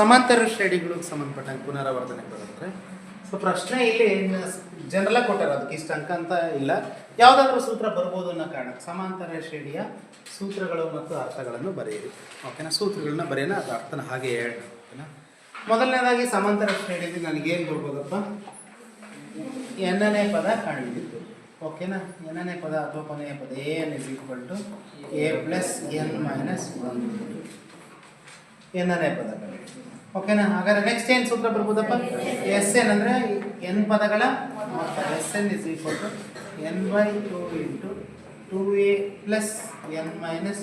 ಸಮಾಂತರ ಶ್ರೇಣಿಗಳಿಗೆ ಸಂಬಂಧಪಟ್ಟಂಗೆ ಪುನರಾವರ್ತನೆ ಬರುತ್ತೆ. ಸೊ ಪ್ರಶ್ನೆ ಇಲ್ಲಿ ಜನರಲ್ ಕೊಟ್ಟಾರ, ಅದಕ್ಕೆ ಇಷ್ಟು ಅಂಕ ಅಂತ ಇಲ್ಲ. ಯಾವುದಾದ್ರೂ ಸೂತ್ರ ಬರ್ಬೋದು ಅನ್ನೋ ಕಾರಣಕ್ಕೆ ಸಮಾಂತರ ಶ್ರೇಣಿಯ ಸೂತ್ರಗಳು ಮತ್ತು ಅರ್ಥಗಳನ್ನು ಬರೆಯಿರಿ. ಓಕೆನಾ ಸೂತ್ರಗಳನ್ನ ಬರೆಯೋಣ, ಅದು ಅರ್ಥನ ಹಾಗೆ ಹೇಳೋಣ. ಓಕೆನಾ ಮೊದಲನೇದಾಗಿ ಸಮಾಂತರ ಶ್ರೇಣಿಯಲ್ಲಿ ನನಗೇನು ಬರ್ಬೋದಪ್ಪ? ಎನ್ನನೇ ಪದ ಕಂಡಿದ್ದು ಓಕೆನಾ ಎನ್ನನೇ ಪದ ಅಥವಾ ಕೊನೆಯ ಪದ N is equal to A plus N minus one ಎನ್ನನೇ ಪದ ಓಕೆನಾ ಹಾಗಾದ್ರೆ ನೆಕ್ಸ್ಟ್ ಏನು ಸೂತ್ರ ಬರ್ಬೋದಪ್ಪ? ಎಸ್ ಎನ್ ಅಂದರೆ ಎನ್ ಪದಗಳ ಮೊತ್ತ. S N is equal to N by two into two A plus N minus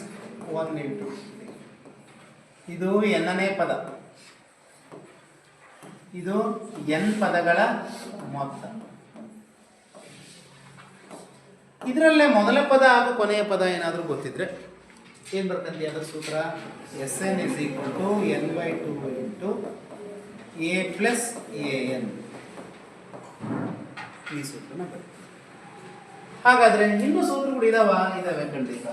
one into ಇದು ಎನ್ನನೇ ಪದ. ಇದು ಎನ್ ಪದಗಳ ಮೊತ್ತ. ಇದರಲ್ಲೇ ಮೊದಲ ಪದ ಹಾಗೂ ಕೊನೆಯ ಪದ ಏನಾದರೂ ಗೊತ್ತಿದ್ರೆ ಏನು ಬರ್ತಂತೆ ಅದರ ಸೂತ್ರ? S N is equal to N by two into A plus A N ಈ ಸೂತ್ರ ಬರುತ್ತೆ ಹಾಗಾದರೆ ಇನ್ನೂ ಸೂತ್ರಗಳು ಇದಾವ? ಇದಾವೆ ಖಂಡಿತ.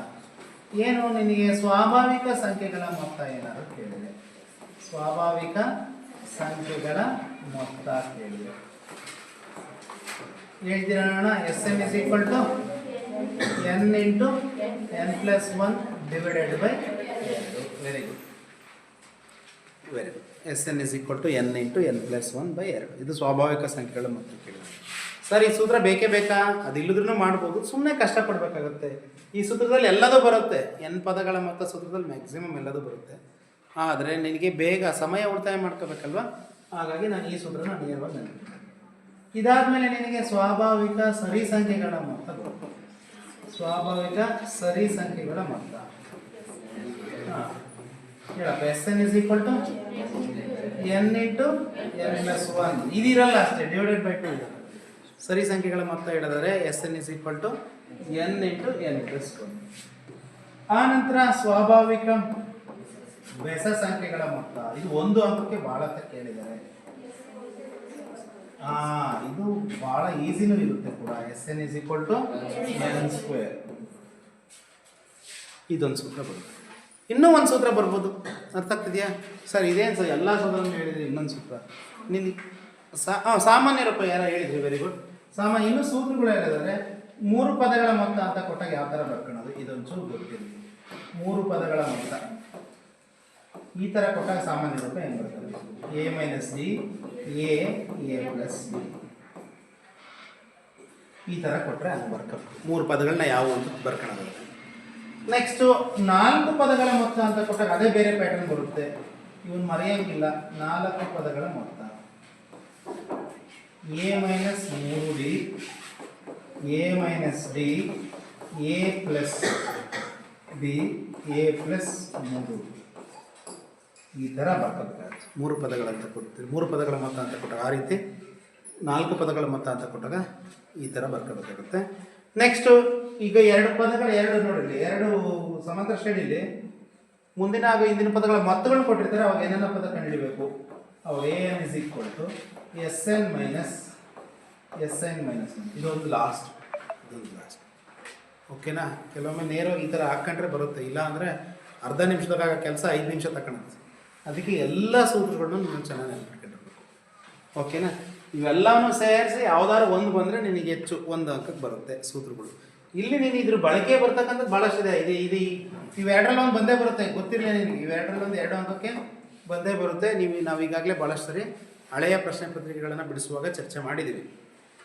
ಏನು ನಿನಗೆ ಸ್ವಾಭಾವಿಕ ಸಂಖ್ಯೆಗಳ ಮೊತ್ತ ಏನಾದರೂ ಕೇಳಿದೆ? ಸ್ವಾಭಾವಿಕ ಸಂಖ್ಯೆಗಳ ಮೊತ್ತ ಕೇಳಿದೆ. ಹೇಳ್ತೀರ ನೋಡೋಣ S N is equal to N into N plus one divided by very good very good S N is equal to N into N plus one by ಎರಡು ಇದು ಸ್ವಾಭಾವಿಕ ಸಂಖ್ಯೆಗಳ ಮೊತ್ತ ಕೇಳಿದೆ ಸರ್ ಈ ಸೂತ್ರ ಬೇಕೇ ಬೇಕಾ? ಅದು ಇಲ್ಲದ್ರೂ ಮಾಡ್ಬೋದು. ಸುಮ್ಮನೆ ಕಷ್ಟಪಡಬೇಕಾಗುತ್ತೆ. ಈ ಸೂತ್ರದಲ್ಲಿ ಎಲ್ಲದೂ ಬರುತ್ತೆ. ಎನ್ ಪದಗಳ ಮೊತ್ತ ಸೂತ್ರದಲ್ಲಿ ಮ್ಯಾಕ್ಸಿಮಮ್ ಎಲ್ಲದೂ ಬರುತ್ತೆ. ಆದರೆ ನಿನಗೆ ಬೇಗ ಸಮಯ ಉಳಿತಾಯ ಮಾಡ್ಕೋಬೇಕಲ್ವಾ? ಹಾಗಾಗಿ ನಾನು ಈ ಸೂತ್ರನ ನೇರವಾಗಿ ನೆನಪಿಟ್ಟೆ ಇದಾದ್ಮೇಲೆ ನಿನಗೆ ಸ್ವಾಭಾವಿಕ ಸರಿ ಸಂಖ್ಯೆಗಳ ಮೊತ್ತ ಸ್ವಾಭಾವಿಕ ಸರಿ ಸಂಖ್ಯೆಗಳ ಮೊತ್ತ. ಹೇಳಪ್ಪ S N is equal to N into N plus one ಇದಿರಲ್ಲ ಅಷ್ಟೇ ಡಿವೈಡೆಡ್ ಬೈ ಟು ಸರಿ ಸಂಖ್ಯೆಗಳ ಮೊತ್ತ ಹೇಳಿದರೆ S N is equal to N into N plus one ಆ ನಂತರ ಸ್ವಾಭಾವಿಕ ಬೆಸ ಸಂಖ್ಯೆಗಳ ಮೊತ್ತ. ಇದು ಒಂದು ಅಂಕಕ್ಕೆ ಬಹಳ ಅಂತ ಕೇಳಿದ್ದಾರೆ ಆ, ಇದು ಬಹಳ ಈಸಿನೂ ಇರುತ್ತೆ ಕೂಡ. S N is equal to N square ಇದೊಂದು ಸೂತ್ರ ಬರುತ್ತೆ. ಇನ್ನೂ ಒಂದು ಸೂತ್ರ ಬರ್ಬೋದು. ಅರ್ಥ ಆಗ್ತಿದೆಯಾ? ಸರ್ ಇದೇನು ಸರ್ ಎಲ್ಲ ಸೂತ್ರನೂ ಹೇಳಿದ್ರಿ ಇನ್ನೊಂದು ಸೂತ್ರ. ನಿನ್ನ ಸಾಮಾನ್ಯ ರೂಪ ಯಾರೋ ಹೇಳಿದ್ರಿ? ವೆರಿ ಗುಡ್ ಸಾಮಾನ್ಯ ಇನ್ನೂ ಸೂತ್ರಗಳು ಹೇಳಿದ್ರೆ ಮೂರು ಪದಗಳ ಮೊತ್ತ ಅಂತ ಕೊಟ್ಟಾಗ ಯಾವ ಥರ ಬರ್ಕೊಳ್ಳೋದು ಇದೊಂಚೂರು ಗೊತ್ತಿರಲಿ ಮೂರು ಪದಗಳ ಮೊತ್ತ. ಈ ಥರ ಕೊಟ್ಟಾಗ ಸಾಮಾನ್ಯ ರೂಪ ಏನು ಬರ್ತದೆ? A minus D A A plus B ಈ ಥರ ಕೊಟ್ಟರೆ ಹಂಗೆ ಬರ್ಕೋಬೇಕು ಮೂರು ಪದಗಳನ್ನ ಯಾವ ಅಂತ ಬರ್ಕೊಳ್ಳೋದು ನೆಕ್ಸ್ಟು ನಾಲ್ಕು ಪದಗಳ ಮೊತ್ತ ಅಂತ ಕೊಟ್ಟಾಗ ಅದೇ ಬೇರೆ ಪ್ಯಾಟರ್ನ್ ಬರುತ್ತೆ. ಇವನ್ ಮರೆಯೋಂಗಿಲ್ಲ. ನಾಲ್ಕು ಪದಗಳ ಮೊತ್ತ. ಎ ಮೈನಸ್ ಮೂರು D A minus D A plus B A plus ಮೂರು. ಈ ಥರ ಬರ್ತದೆ. ಮೂರು ಪದಗಳಂತ ಕೊಡ್ತೀವಿ ಮೂರು ಪದಗಳ ಮೊತ್ತ ಅಂತ ಕೊಟ್ಟಾಗ ಆ ರೀತಿ ನಾಲ್ಕು ಪದಗಳ ಮೊತ್ತ ಅಂತ ಕೊಟ್ಟಾಗ ಈ ಥರ ಬರ್ಕೋಬೇಕಾಗುತ್ತೆ ನೆಕ್ಸ್ಟು ಈಗ ಎರಡು ಪದಗಳು, ಎರಡು ನೋಡಿರಿ, ಎರಡು ಸಮಾಂತರ ಶ್ರೇಣಿಲಿ ಮುಂದಿನ ಹಾಗೂ ಹಿಂದಿನ ಪದಗಳ ಮೊತ್ತಗಳು ಕೊಟ್ಟಿರ್ತಾರೆ, ಅವಾಗ ಏನೇನೋ ಪದ ಕಂಡುಹಿಡಿಬೇಕು? ಅವಾಗ A N is equal to S N minus S N minus ಇದೊಂದು ಲಾಸ್ಟ್ ಇದೊಂದು ಲಾಸ್ಟ್ ಓಕೆನಾ ಕೆಲವೊಮ್ಮೆ ನೇರವಾಗಿ ಈ ಥರ ಹಾಕ್ಕೊಂಡ್ರೆ ಬರುತ್ತೆ. ಇಲ್ಲ ಅಂದರೆ ಅರ್ಧ ನಿಮಿಷದಾಗ ಕೆಲಸ ಐದು ನಿಮಿಷ ತಗೊಳುತ್ತೆ ಅದಕ್ಕೆ ಎಲ್ಲ ಸೂತ್ರಗಳನ್ನು ನಾನು ಚೆನ್ನಾಗಿ ನೆನಪಿಟ್ಕೊಂಡಿರ್ಬೇಕು. ಓಕೆನಾ ಇವೆಲ್ಲವನ್ನು ಸೇರಿಸಿ ಯಾವುದಾದ್ರು ಒಂದು ಬಂದರೆ ನಿನಗೆ ಹೆಚ್ಚು ಒಂದು ಅಂಕಕ್ಕೆ ಬರುತ್ತೆ ಸೂತ್ರಗಳು. ಇಲ್ಲಿ ನೀನು ಇದ್ರ ಬಳಕೆ ಬರ್ತಕ್ಕಂಥದ್ದು ಭಾಳಷ್ಟು ಇದೆ. ಇದು ಇವೆರಡರಲ್ಲಿ ಒಂದು ಬಂದೇ ಬರುತ್ತೆ. ಗೊತ್ತಿರಲಿಲ್ಲ ನಿನಗೆ ಇವೆರಡರಲ್ಲಿ ಒಂದು ಎರಡು ಅಂಕಕ್ಕೆ ಬಂದೇ ಬರುತ್ತೆ. ನೀವು ನಾವು ಈಗಾಗಲೇ ಭಾಳಷ್ಟು ಸರಿ ಹಳೆಯ ಪ್ರಶ್ನೆ ಪತ್ರಿಕೆಗಳನ್ನು ಬಿಡಿಸುವಾಗ ಚರ್ಚೆ ಮಾಡಿದ್ದೀವಿ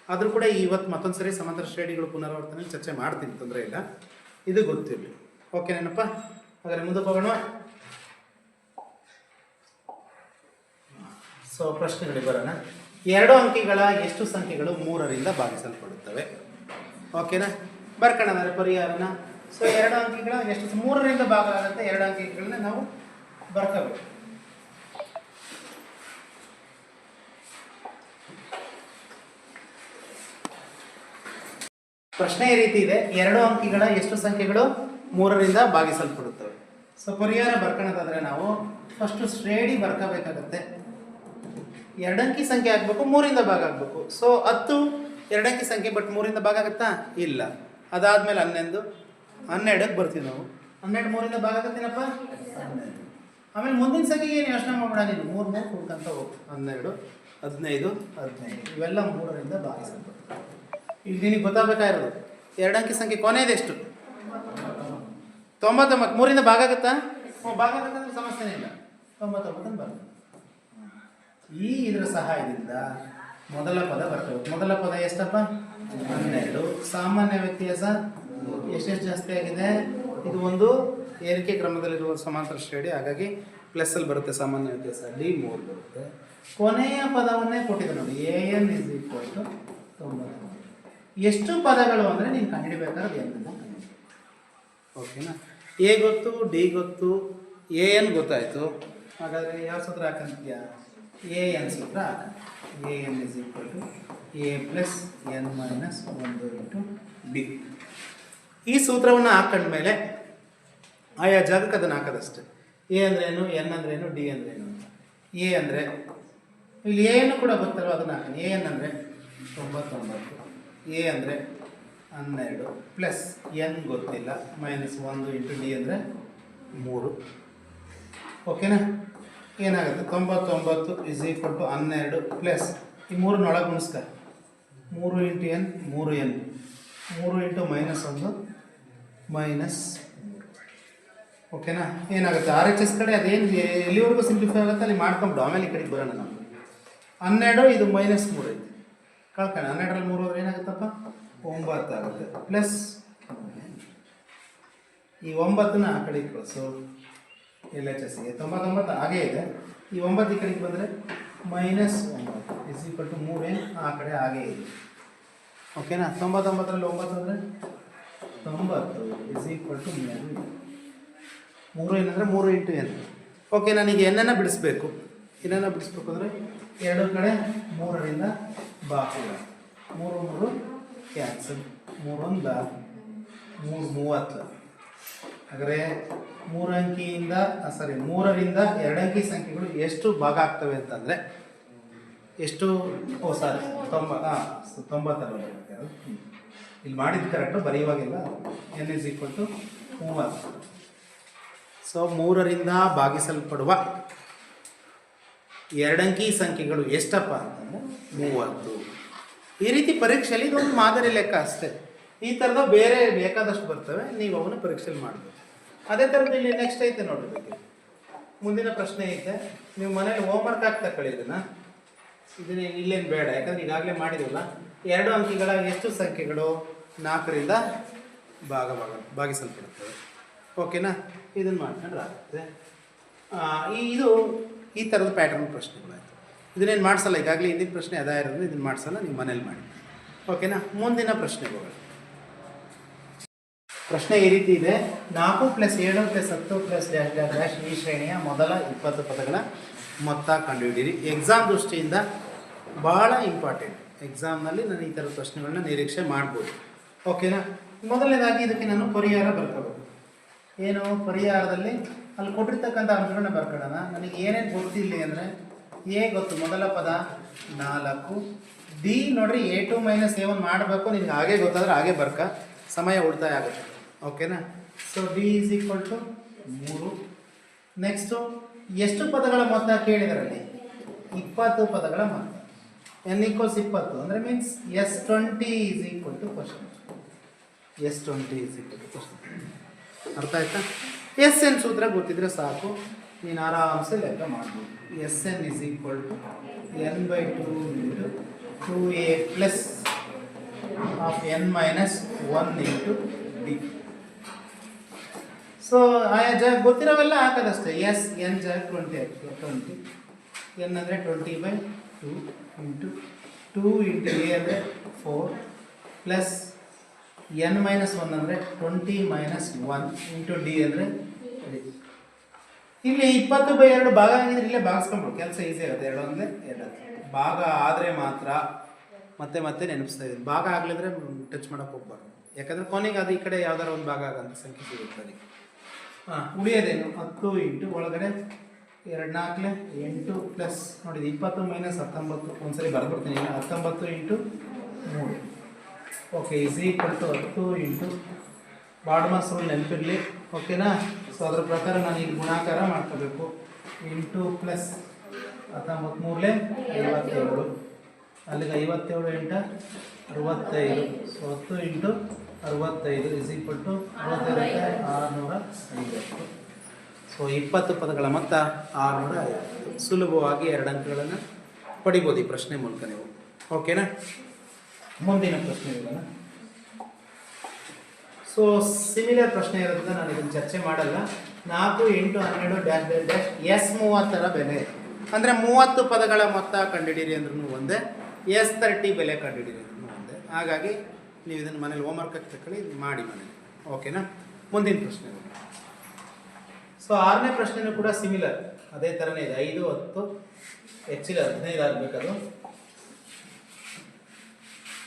ಆದರೂ ಕೂಡ ಇವತ್ತು ಮತ್ತೊಂದು ಸರಿ ಸಮಾಂತರ ಶ್ರೇಣಿಗಳು ಪುನರಾವರ್ತನೆ ಚರ್ಚೆ ಮಾಡ್ತೀನಿ. ತೊಂದರೆ ಇಲ್ಲ. ಇದು ಗೊತ್ತಿರಲಿ. ಓಕೆನೇನಪ್ಪ ಹಾಗಾದ್ರೆ ಮುಂದೆ ಹೋಗೋಣ. ಸೊ ಪ್ರಶ್ನೆಗಳಿಗೆ ಬರೋಣ. ಎರಡು ಅಂಕಿಗಳ ಎಷ್ಟು ಸಂಖ್ಯೆಗಳು ಮೂರರಿಂದ ಭಾಗಿಸಲ್ಪಡುತ್ತವೆ? ಓಕೆನಾ ಬರ್ಕೊಳ್ಳೋಣ ಪರಿಹಾರನ. ಸೊ ಎರಡು ಅಂಕಿಗಳ, ಎಷ್ಟು ಮೂರರಿಂದ ಭಾಗ ಆಗುತ್ತೆ ಎರಡು ಅಂಕಿಗಳನ್ನ ನಾವು ಬರ್ಕೋಬೇಕು. ಪ್ರಶ್ನೆ ಈ ರೀತಿ ಇದೆ. ಎರಡು ಅಂಕಿಗಳ ಎಷ್ಟು ಸಂಖ್ಯೆಗಳು ಮೂರರಿಂದ ಭಾಗಿಸಲ್ಪಡುತ್ತವೆ? ಸೊ ಪರಿಹಾರ ಬರ್ಕೊಳ್ಳೋದಾದ್ರೆ ನಾವು ಫಸ್ಟ್ ಶ್ರೇಣಿ ಬರ್ಕೋಬೇಕಾಗತ್ತೆ. ಎರಡಂಕಿ ಸಂಖ್ಯೆ ಆಗಬೇಕು ಮೂರಿಂದ ಭಾಗ ಆಗಬೇಕು. ಸೊ ಹತ್ತು ಎರಡಂಕಿ ಸಂಖ್ಯೆ ಬಟ್ ಮೂರಿಂದ ಭಾಗ ಆಗುತ್ತಾ? ಇಲ್ಲ. ಅದಾದಮೇಲೆ ಹನ್ನೊಂದು ಹನ್ನೆರಡಕ್ಕೆ ಬರ್ತೀವಿ ನಾವು. ಹನ್ನೆರಡು ಮೂರಿಂದ ಭಾಗ ಆಗತ್ತೇನಪ್ಪ? ಹನ್ನೆರಡು ಆಮೇಲೆ ಮುಂದಿನ ಸಂಖ್ಯೆಗೆ ಏನು ಯೋಚನೆ ಮಾಡಬೇಡ ನೀನು? ಮೂರು ಮೂರು ಕೂಡ್ಕಂತ ಹೋಗು. ಹನ್ನೆರಡು ಹದಿನೈದು ಹದಿನೈದು. ಇವೆಲ್ಲ ಮೂರರಿಂದ ಭಾಗಿಸಲ್ಪಡ್ತವೆ ಈಗ ನಿನಗೆ ಗೊತ್ತಾಗಬೇಕಾಗಿರೋದು ಎರಡು ಅಂಕಿ ಸಂಖ್ಯೆ ಕೊನೆಯದೆಷ್ಟು ತೊಂಬತ್ತೊಂಬತ್ತು. ಮೂರಿಂದ ಭಾಗ ಆಗುತ್ತಾ? ಹ್ಞೂ ಭಾಗ ಆಗತ್ತಂದ್ರೆ ಸಮಸ್ಯೆನೇ ಇಲ್ಲ. ತೊಂಬತ್ತೊಂಬತ್ತನ್ನು ಬರ್ತದೆ ಈ ಇದರ ಸಹಾಯದಿಂದ ಮೊದಲ ಪದ ಬರ್ತವೆ ಮೊದಲ ಪದ ಎಷ್ಟಪ್ಪ? ಹನ್ನೆರಡು. ಸಾಮಾನ್ಯ ವ್ಯತ್ಯಾಸ ಎಷ್ಟೆಷ್ಟು ಜಾಸ್ತಿ ಆಗಿದೆ? ಇದು ಒಂದು ಏರಿಕೆ ಕ್ರಮದಲ್ಲಿರುವ ಸಮಾಂತರ ಶ್ರೇಣಿ. ಹಾಗಾಗಿ ಪ್ಲಸ್ ಅಲ್ಲಿ ಬರುತ್ತೆ ಸಾಮಾನ್ಯ ವ್ಯತ್ಯಾಸ ಡಿ ಮೂರು ಬರುತ್ತೆ. ಕೊನೆಯ ಪದವನ್ನೇ ಕೊಟ್ಟಿದೆ ನೋಡಿ. A N is equal to ತೊಂಬತ್ತೊಂಬತ್ತು. ಎಷ್ಟು ಪದಗಳು ಅಂದರೆ ನೀನು ಕಂಡುಹಿಡಿಬೇಕಾದ್ರೆ ಏನನ್ನ ಓಕೆನಾ ಎ ಗೊತ್ತು ಡಿ ಗೊತ್ತು ಎ ಎನ್ ಗೊತ್ತಾಯಿತು. ಹಾಗಾದರೆ ಯಾವ ಸೂತ್ರ ಹಾಕಂತೀಯ? ಎ ಎನ್ ಸೂತ್ರ ಹಾಕ. A n is equal to a plus n minus ಒಂದು ಇಂಟು ಬಿ ಈ ಸೂತ್ರವನ್ನು ಹಾಕೊಂಡ್ಮೇಲೆ ಆಯಾ ಜಾಗಕ್ಕೆ ಅದನ್ನು ಹಾಕೋದಷ್ಟೇ. ಎ ಅಂದ್ರೇನು? ಎನ್ ಏನು ಡಿ ಅಂದ್ರೆ ಏನು ಎ ಅಂದರೆ ಇಲ್ಲಿ ಏನು ಕೂಡ ಗೊತ್ತಲ್ವ ಅದನ್ನು? ಹಾಕೋಣ ಎ ಎನ್ ಅಂದರೆ ತೊಂಬತ್ತೊಂಬತ್ತು. ಎ ಅಂದರೆ ಹನ್ನೆರಡು. ಪ್ಲಸ್ ಎನ್ ಗೊತ್ತಿಲ್ಲ. ಮೈನಸ್ ಒಂದು ಇಂಟು ಡಿ ಅಂದರೆ ಮೂರು. ಓಕೆನಾ ಏನಾಗುತ್ತೆ? ತೊಂಬತ್ತೊಂಬತ್ತು ಇಸ್ ಈಕ್ವಲ್ ಟು ಹನ್ನೆರಡು ಪ್ಲಸ್ ಈ ಮೂರನ್ನೊಳಗೆ ಗುಣಿಸ್ಕ. ಮೂರು ಇಂಟು ಎನ್, ಮೂರು ಎನ್. ಮೂರು ಇಂಟು ಮೈನಸ್ ಒಂದು, ಮೈನಸ್ ಓಕೆನಾ? ಏನಾಗುತ್ತೆ? ಆರ್ ಎಚ್ ಎಸ್ ಕಡೆ ಅದೇನು ಎಲ್ಲಿವರೆಗೂ ಸಿಂಪ್ಲಿಫೈ ಆಗುತ್ತೆ? ಅಲ್ಲಿ ಮಾಡ್ಕೊಂಡು ಆಮೇಲೆ ಈ ಕಡೆಗೆ ಬರೋಣ ನಾವು. ಹನ್ನೆರಡು, ಇದು ಮೈನಸ್ ಮೂರು ಐತೆ. ಕಳ್ಕೊಳ್ಳಿ ಹನ್ನೆರಡರಲ್ಲಿ ಮೂರು ಹೋದ್ರೆ ಏನಾಗುತ್ತಪ್ಪ? ಒಂಬತ್ತು ಆಗುತ್ತೆ. ಪ್ಲಸ್ ಈ ಒಂಬತ್ತನ್ನ ಆ ಕಡೆಗೆ ಕಳಿಸು ಎಲ್ ಎಚ್ ಎಸ್ಗೆ ತೊಂಬತ್ತೊಂಬತ್ತು, ಹಾಗೇ ಇದೆ. ಈ ಒಂಬತ್ತು ಈ ಕಡೆಗೆ ಬಂದರೆ ಮೈನಸ್ ಒಂಬತ್ತು ಇಸ್ ಈಕ್ವಲ್ ಟು ಮೂರೇನು ಆ ಕಡೆ ಹಾಗೇ ಇದೆ. ಓಕೆನಾ ತೊಂಬತ್ತೊಂಬತ್ತರಲ್ಲಿ ಒಂಬತ್ತು ಅಂದರೆ? ತೊಂಬತ್ತು ಇಸ್ ಈಕ್ವಲ್ ಟು ಮೂರು ಮೂರು ಏನಂದರೆ ಮೂರು ಇಂಟು ಏನು ಓಕೆ ನನಗೆ ಎನ್ನನ್ನು ಬಿಡಿಸ್ಬೇಕು. ಏನನ್ನು ಬಿಡಿಸ್ಬೇಕು ಅಂದರೆ ಎರಡು ಕಡೆ ಮೂರರಿಂದ ಬಾಕಿ ಮೂರು ಮೂರು ಕ್ಯಾನ್ಸಲ್ ಮೂರೊಂದ ಮೂರು ಮೂವತ್ತು. ಹಾಗಾದರೆ ಮೂರಂಕಿಯಿಂದ ಸಾರಿ ಮೂರರಿಂದ ಎರಡಂಕಿ ಸಂಖ್ಯೆಗಳು ಎಷ್ಟು ಭಾಗ ಆಗ್ತವೆ ಅಂತಂದರೆ, ಎಷ್ಟು, ಓ ಸಾರಿ ತೊಂಬ ಹಾಂ ತೊಂಬತ್ತರ ಇಲ್ಲಿ ಮಾಡಿದ ಕರೆಕ್ಟು ಬರೆಯುವಾಗಿಲ್ಲ ಎನ್ ಇಸ್ ಈಕ್ವಲ್ ಟು ಮೂವತ್ತು. ಸೊ ಮೂರರಿಂದ ಭಾಗಿಸಲ್ಪಡುವ ಎರಡಂಕಿ ಸಂಖ್ಯೆಗಳು ಎಷ್ಟಪ್ಪ ಅಂತಂದರೆ ಮೂವತ್ತು. ಈ ರೀತಿ ಪರೀಕ್ಷೆಯಲ್ಲಿ ಇದೊಂದು ಮಾದರಿ ಲೆಕ್ಕ ಅಷ್ಟೇ. ಈ ಥರದ ಬೇರೆ ಬೇಕಾದಷ್ಟು ಬರ್ತವೆ, ನೀವು ಅವನ್ನ ಪರೀಕ್ಷೆಯಲ್ಲಿ ಮಾಡಬೇಕು ಅದೇ ಥರದ್ದು ಇಲ್ಲಿ ನೆಕ್ಸ್ಟ್ ಐತೆ ನೋಡಬೇಕು ಮುಂದಿನ ಪ್ರಶ್ನೆ ಐತೆ. ನೀವು ಮನೇಲಿ ಹೋಮ್ವರ್ಕ್ ಆಗ್ತಾ ಕಳೀದನ್ನ ಇದನ್ನ ಇಲ್ಲೇನು ಬೇಡ, ಯಾಕಂದ್ರೆ ಈಗಾಗಲೇ ಮಾಡಿದ್ರಲ್ಲ ಎರಡು ಅಂಕಿಗಳ ಎಷ್ಟು ಸಂಖ್ಯೆಗಳು? ನಾಲ್ಕರಿಂದ ಭಾಗ ಭಾಗ ಭಾಗಿಸಲ್ಪಡುತ್ತವೆ ಓಕೆನಾ ಇದನ್ನು ಮಾಡ್ಕೊಂಡ್ರೆ ಆಗುತ್ತೆ ಈ, ಇದು ಈ ಥರದ ಪ್ಯಾಟರ್ನ್ ಪ್ರಶ್ನೆಗಳಾಯಿತು. ಇದನ್ನೇನು ಮಾಡಿಸಲ್ಲ? ಈಗಾಗಲೇ ಹಿಂದಿನ ಪ್ರಶ್ನೆ ಅದಾ ಇರೋದು ಇದನ್ನು ಮಾಡಿಸಲ್ಲ, ನೀವು ಮನೇಲಿ ಮಾಡಿ. ಓಕೆನಾ ಮುಂದಿನ ಪ್ರಶ್ನೆಗಳು. ಪ್ರಶ್ನೆ ಈ ರೀತಿ ಇದೆ. ನಾಲ್ಕು ಪ್ಲಸ್ ಏಳು ಪ್ಲಸ್ ಹತ್ತು ಪ್ಲಸ್ ಡ್ಯಾಶ್ ಡ್ಯಾಶ್ ಡ್ಯಾಶ್ ಈ ಶ್ರೇಣಿಯ ಮೊದಲ ಇಪ್ಪತ್ತು ಪದಗಳ ಮೊತ್ತ ಕಂಡುಹಿಡಿಯಿರಿ. ಎಕ್ಸಾಮ್ ದೃಷ್ಟಿಯಿಂದ ಭಾಳ ಇಂಪಾರ್ಟೆಂಟ್ ಎಕ್ಸಾಮ್ನಲ್ಲಿ ನಾನು ಈ ಥರ ಪ್ರಶ್ನೆಗಳನ್ನ ನಿರೀಕ್ಷೆ ಮಾಡ್ಬೋದು. ಓಕೆನಾ ಮೊದಲನೇದಾಗಿ ಇದಕ್ಕೆ ನಾನು ಪರಿಹಾರ ಬರ್ಕೋಬೇಕು. ಏನು? ಪರಿಹಾರದಲ್ಲಿ ಅಲ್ಲಿ ಕೊಟ್ಟಿರ್ತಕ್ಕಂಥ ಅಂಶಗಳನ್ನ ಬರ್ಕೊಳ್ಳೋಣ ನನಗೆ ಏನೇನು ಗೊತ್ತಿಲ್ಲ ಅಂದರೆ ಎ ಗೊತ್ತು. ಮೊದಲ ಪದ ನಾಲ್ಕು. ಡಿ ನೋಡ್ರಿ ಎ ಟು ಮೈನಸ್ ಎ ಮಾಡಬೇಕು. ನಿನಗೆ ಹಾಗೆ ಗೊತ್ತಾದ್ರೆ ಹಾಗೆ ಬರ್ಕ. ಸಮಯ ಉಳಿತಾಯ ಆಗುತ್ತೆ. ಓಕೆನಾ so D is equal to ಮೂರು. ನೆಕ್ಸ್ಟು ಎಷ್ಟು ಪದಗಳ ಮೊತ್ತ ಕೇಳಿದರಲ್ಲಿ? ಇಪ್ಪತ್ತು ಪದಗಳ ಮೊತ್ತ. ಎನ್ ಈಕ್ವಲ್ಸ್ ಇಪ್ಪತ್ತು. ಅಂದರೆ means S twenty is equal to question S twenty is equal to question ಅರ್ಥ ಆಯ್ತಾ? ಎಸ್ ಎನ್ ಸೂತ್ರ ಗೊತ್ತಿದ್ರೆ ಸಾಕು. ನೀನು ಆರಾಮ್ಸೆ ಲೆಕ್ಕ ಮಾಡ್ಬೋದು. S N is equal to N by two into two A plus of N minus one into D so ಆಯಾ ಜಾಗ ಗೊತ್ತಿರೋವೆಲ್ಲ ಹಾಕೋದಷ್ಟೇ. ಎಸ್ ಎನ್ ಜಾಗ ಟ್ವೆಂಟಿ ಟ್ವೆಂಟಿ ಎನ್ ಅಂದರೆ twenty by two into two into A ಅಂದರೆ four plus N minus one ಅಂದರೆ twenty minus one into D ಅಂದರೆ ಇಲ್ಲಿ ಇಪ್ಪತ್ತು ಬೈ ಎರಡು ಭಾಗ ಆಗಿದ್ರೆ ಇಲ್ಲೇ ಭಾಗಿಸ್ಕೊಂಡ್ಬಿಡು. ಕೆಲಸ ಈಸಿ ಆಗುತ್ತೆ ಎರಡು ಅಂದರೆ ಎರಡು. ಭಾಗ ಆದರೆ ಮಾತ್ರ ಮತ್ತೆ ಮತ್ತೆ ನೆನಪಿಸ್ತಾ ಇದ್ದೀನಿ. ಭಾಗ ಆಗಲಿದ್ರೆ ಟಚ್ ಮಾಡೋಕೆ ಹೋಗ್ಬಾರ್ದು. ಯಾಕಂದರೆ ಕೊನೆಗೆ ಅದು ಈ ಕಡೆ ಯಾವ್ದಾರು ಒಂದು ಭಾಗ ಆಗಂತ ಸಂಖ್ಯೆ ಸಿಗುತ್ತೆ ಅದಕ್ಕೆ. ಹಾಂ ಉಳಿಯೋದೇನು ಹತ್ತು ಇಂಟು ಒಳಗಡೆ ಎರಡು ನಾಲ್ಕಲೆ ಎಂಟು ಪ್ಲಸ್ ನೋಡಿ ಇಪ್ಪತ್ತು ಮೈನಸ್ ಹತ್ತೊಂಬತ್ತು. ಒಂದ್ಸರಿ ಬರ್ಬಿಡ್ತೀನಿ ಹತ್ತೊಂಬತ್ತು ಇಂಟು ಮೂರು. ಓಕೆ ಇಸ್ ಈಕ್ವಲ್ ಟು ಹತ್ತು ಇಂಟು ಬಾಡ್ಮಾಸ್ ರೂಲ್ ನೆನಪಿರಲಿ, ಓಕೆನಾ? ಸೊ ಅದ್ರ ಪ್ರಕಾರ ನಾನು ಇಲ್ಲಿ ಗುಣಾಕಾರ ಮಾಡ್ಕೋಬೇಕು. ಎಂಟು ಪ್ಲಸ್ ಹತ್ತೊಂಬತ್ಮೂರಲೇ ಐವತ್ತೇಳು. ಅಲ್ಲಿಗೆ ಐವತ್ತೇಳು ಎಂಟ ಅರವತ್ತೈದು. ಸೊ ಹತ್ತು ಇಂಟು ಅರವತ್ತೈದು ಇಸ್ ಈಕ್ವಲ್ ಟು ಆರುನೂರ ಐವತ್ತು. ಸೊ ಇಪ್ಪತ್ತು ಪದಗಳ ಮೊತ್ತ ಆರುನೂರ ಐವತ್ತು. ಸುಲಭವಾಗಿ ಎರಡು ಅಂಕಗಳನ್ನು ಪಡಿಬೋದು ಈ ಪ್ರಶ್ನೆ ಮೂಲಕ ನೀವು. ಓಕೆನಾ ಮುಂದಿನ ಪ್ರಶ್ನೆ ಇರೋಣ. ಸೊ ಸಿಮಿಲರ್ ಪ್ರಶ್ನೆ ಇರೋದ್ರಿಂದ ನಾನು ಇದನ್ನು ಚರ್ಚೆ ಮಾಡಲ್ಲ. ನಾಲ್ಕು ಎಂಟು ಹನ್ನೆರಡು ಡ್ಯಾಶ್ ಡ್ಯಾಶ್ ಡ್ಯಾಶ್ ಎಸ್ ಮೂವತ್ತರ ಬೆಲೆ. ಅಂದರೆ ಮೂವತ್ತು ಪದಗಳ ಮೊತ್ತ ಕಂಡುಹಿಡಿಯಿರಿ ಅಂದ್ರೂ ಒಂದೇ ಎಸ್ ತರ್ಟಿ ಬೆಲೆ ಕಂಡುಹಿಡಿಯಿರಿ ಅಂದ್ರೂ ಒಂದೇ. ಹಾಗಾಗಿ ನೀವು ಇದನ್ನು ಮನೇಲಿ ಹೋಮ್ವರ್ಕ್ ತಗೊಳ್ಳಿ ಮಾಡಿ ಮನೇಲಿ. ಓಕೆನಾ ಮುಂದಿನ ಪ್ರಶ್ನೆ ಸೊ ಆರನೇ ಪ್ರಶ್ನೆನೂ ಕೂಡ ಸಿಮಿಲರ್ ಅದೇ ಥರನೇ ಇದೆ. ಐದು, ಹತ್ತು, ಹೆಚ್ಚಿಲ್ಲ, ಹದಿನೈದು ಆಗಬೇಕದು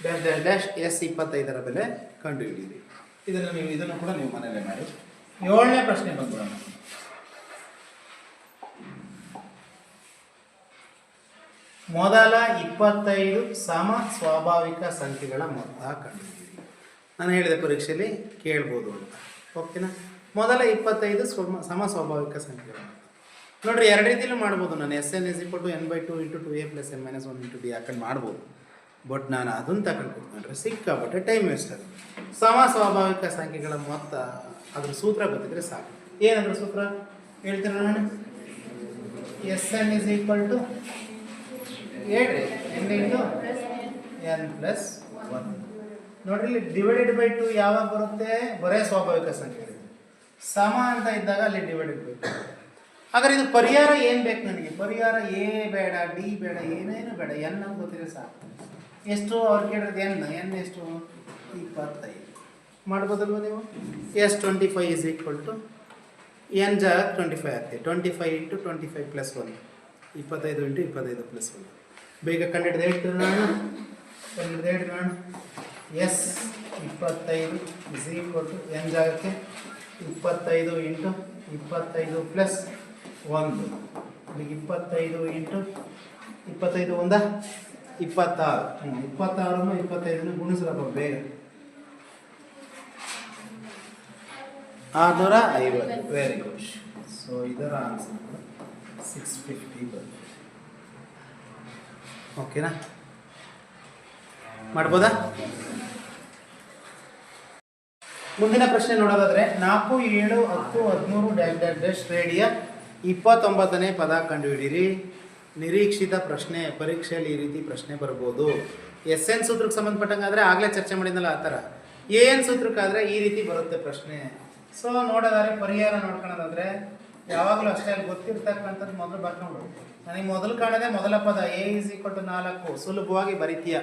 ಡ್ಯಾಶ್ ಡ್ಯಾಶ್ ಡ್ಯಾಶ್ ಎಸ್ ಇಪ್ಪತ್ತೈದರ ಬೆಲೆ ಕಂಡುಹಿಡಿಯಿರಿ. ಇದನ್ನು ನೀವು, ಇದನ್ನು ಕೂಡ ನೀವು ಮನೇಲೆ ಮಾಡಿ. ಏಳನೇ ಪ್ರಶ್ನೆ ಬಂದ್ಬಿಡೋಣ. ಮೊದಲ ಇಪ್ಪತ್ತೈದು ಸಮ ಸ್ವಾಭಾವಿಕ ಸಂಖ್ಯೆಗಳ ಮೊತ್ತ ಕಂಡುಹಿಡಿಯಿರಿ ನಾನು ಹೇಳಿದ ಪರೀಕ್ಷೆಯಲ್ಲಿ ಕೇಳ್ಬೋದು ಅಂತ. ಓಕೆನಾ? ಮೊದಲ ಇಪ್ಪತ್ತೈದು ಸಮ ಸ್ವಾಭಾವಿಕ ಸಂಖ್ಯೆಗಳ ಮೊತ್ತ. ನೋಡ್ರಿ, ಎರಡು ರೀತಿಯಲ್ಲೂ ಮಾಡ್ಬೋದು ನಾನು. S N S equal to N by two into two A plus N minus one into D ಹಾಕೊಂಡು ಮಾಡ್ಬೋದು. ಬಟ್ ನಾನು ಅದನ್ನು ತಗೊಂಡು ಕೂತ್ಕೊಂಡ್ರೆ ಸಿಕ್ಕಾಪಟ್ಟೆ ಟೈಮ್ ವೇಸ್ಟ್ ಅದು ಸಮ ಸ್ವಾಭಾವಿಕ ಸಂಖ್ಯೆಗಳ ಮೊತ್ತ ಅದ್ರ ಸೂತ್ರ ಗೊತ್ತಿದ್ರೆ ಸಾಕು. ಏನದ್ರ ಸೂತ್ರ? ಹೇಳ್ತೀರ ನಾನು? S N is equal to ಹೇಳ್ರಿ. N into N plus one. ನೋಡ್ರಿ, ಇಲ್ಲಿ ಡಿವೈಡೆಡ್ ಬೈ ಟು ಯಾವಾಗ ಬರುತ್ತೆ? ಬರೇ ಸ್ವಾಭಾವಿಕ ಸಂಖ್ಯೆ. ಸಮ ಅಂತ ಇದ್ದಾಗ ಅಲ್ಲಿ ಡಿವೈಡೆಡ್ ಬೈ ಟು ಹಾಗಾದ್ರೆ ಇದು ಪರಿಹಾರ ಏನು ಬೇಕು ನನಗೆ? ಪರಿಹಾರ ಎ ಬೇಡ, ಡಿ ಬೇಡ, ಏನೇನು ಬೇಡ, ಎನ್ ಅಂತ ಗೊತ್ತಿದ್ರೆ ಸಾಕು. ಎಷ್ಟು? ಅವ್ರು ಕೇಳಿದ್ರೆ ಎನ್? ಎನ್ ಎಷ್ಟು? ಇಪ್ಪತ್ತೈದು. ಮಾಡ್ಬೋದಲ್ವ ನೀವು? S twenty five is equal to N ಜಾಗ ಟ್ವೆಂಟಿ ಫೈವ್ ಆಗ್ತದೆ. Twenty five into twenty five plus one ಇಪ್ಪತ್ತೈದು ಇಂಟು ಇಪ್ಪತ್ತೈದು ಪ್ಲಸ್ ಒನ್ ಬೇಗ ಕಂಡಿಡ್ದು ಹೇಳ್ತೀರಿ ನಾನು? ಕಂಡಿಡ್ದು ಹೇಳ್ರಿ ನಾನು? ಎಸ್, ಇಪ್ಪತ್ತೈದು ಇಸ್ ಈಕ್ವಲ್ ಟು ಎನ್ ಜಾಗಕ್ಕೆ ಇಪ್ಪತ್ತೈದು ಇಂಟು ಇಪ್ಪತ್ತೈದು ಪ್ಲಸ್ ಒಂದು. ಇಲ್ಲಿಗೆ ಇಪ್ಪತ್ತೈದು ಇಂಟು ಇಪ್ಪತ್ತೈದು ಒಂದ? ಇಪ್ಪತ್ತಾರು. ಹ್ಞೂ ಇಪ್ಪತ್ತಾರನ್ನು ಇಪ್ಪತ್ತೈದನ್ನು ಗುಣಿಸ್ರಪ್ಪ ಬೇಗ. ಆರುನೂರ ಐವತ್ತು. ವೆರಿ ಗುಡ್ ಸೊ ಇದರ ಆನ್ಸರ್ ಸಿಕ್ಸ್ ಫಿಫ್ಟಿ ಬರುತ್ತೆ. ಓಕೆನಾ? ಮಾಡ್ಬೋದಾ? ಮುಂದಿನ ಪ್ರಶ್ನೆ ನೋಡೋದಾದ್ರೆ ನಾಲ್ಕು, ಏಳು, ಹತ್ತು, ಹದಿಮೂರು ಡ್ಯಾಶ್ ಡ್ಯಾಶ್ ಡ್ಯಾಶ್ ಇಪ್ಪತ್ತೊಂಬತ್ತನೇ ಪದ ಕಂಡುಹಿಡಿಯಿರಿ. ನಿರೀಕ್ಷಿತ ಪ್ರಶ್ನೆ, ಪರೀಕ್ಷೆಯಲ್ಲಿ ಈ ರೀತಿ ಪ್ರಶ್ನೆ ಬರ್ಬೋದು. ಎಸ್ ಎನ್ ಸೂತ್ರಕ್ಕೆ ಸಂಬಂಧಪಟ್ಟಂಗಾದ್ರೆ ಆಗಲೇ ಚರ್ಚೆ ಮಾಡಿದ್ನಲ್ಲ ಆ ಥರ. ಎ ಎನ್ ಸೂತ್ರಕ್ಕಾದರೆ ಈ ರೀತಿ ಬರುತ್ತೆ ಪ್ರಶ್ನೆ. ಸೊ ನೋಡೋದಾದ್ರೆ, ಪರಿಹಾರ ನೋಡ್ಕೊಳ್ಳೋದಾದ್ರೆ ಯಾವಾಗಲೂ ಅಷ್ಟೇ ಅಲ್ಲಿ ಗೊತ್ತಿರ್ತಕ್ಕಂಥದ್ದು ಮೊದಲು ಬರ್ಕೊಂಡು ನನಗೆ ಮೊದಲು ಕಾಣದೆ ಮೊದಲ ಪದ ಎ ಇಸ್ ಈಕ್ವಲ್ ಟು ನಾಲ್ಕು. ಸುಲಭವಾಗಿ ಬರೀತೀಯ.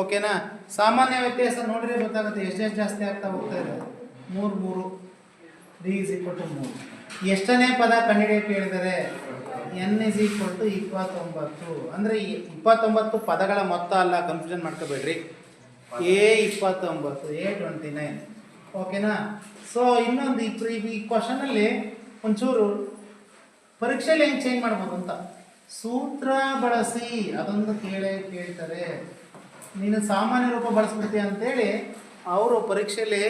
ಓಕೆನಾ ಸಾಮಾನ್ಯ ವ್ಯತ್ಯಾಸ ನೋಡಿದ್ರೆ ಗೊತ್ತಾಗುತ್ತೆ ಎಷ್ಟೆಷ್ಟು ಜಾಸ್ತಿ ಆಗ್ತಾ ಹೋಗ್ತಾ ಇದೆ. ಮೂರು ಮೂರು. ಡಿ ಇಸ್ ಈಕ್ವಲ್ ಟು ಮೂರು. ಎಷ್ಟನೇ ಪದ ಕಂಡಿಡಿಯಕ್ಕೆ ಹೇಳಿದರೆ ಎನ್ ಇಸ್ ಈಕ್ವಲ್ ಟು ಇಪ್ಪತ್ತೊಂಬತ್ತು. ಅಂದರೆ ಇಪ್ಪತ್ತೊಂಬತ್ತು ಪದಗಳ ಮೊತ್ತ ಅಲ್ಲ ಕನ್ಫ್ಯೂಷನ್ ಮಾಡ್ಕೋಬೇಡ್ರಿ. ಎ ಇಪ್ಪತ್ತೊಂಬತ್ತು ಎ ಟ್ವೆಂಟಿ ನೈನ್ ಓಕೆನಾ ಸೊ ಇನ್ನೊಂದು ಈ ಕ್ವಶನಲ್ಲಿ ಒಂಚೂರು ಪರೀಕ್ಷೆಯಲ್ಲಿ ಹೆಂಗೆ ಚೇಂಜ್ ಮಾಡ್ಬೋದು ಅಂತ. ಸೂತ್ರ ಬಳಸಿ ಅದೊಂದು ಕೇಳೇ ಕೇಳ್ತಾರೆ. ನೀನು ಸಾಮಾನ್ಯ ರೂಪ ಬಳಸ್ಬಿಡ್ತೀಯ ಅಂತೇಳಿ ಅವರು ಪರೀಕ್ಷೆಯಲ್ಲಿ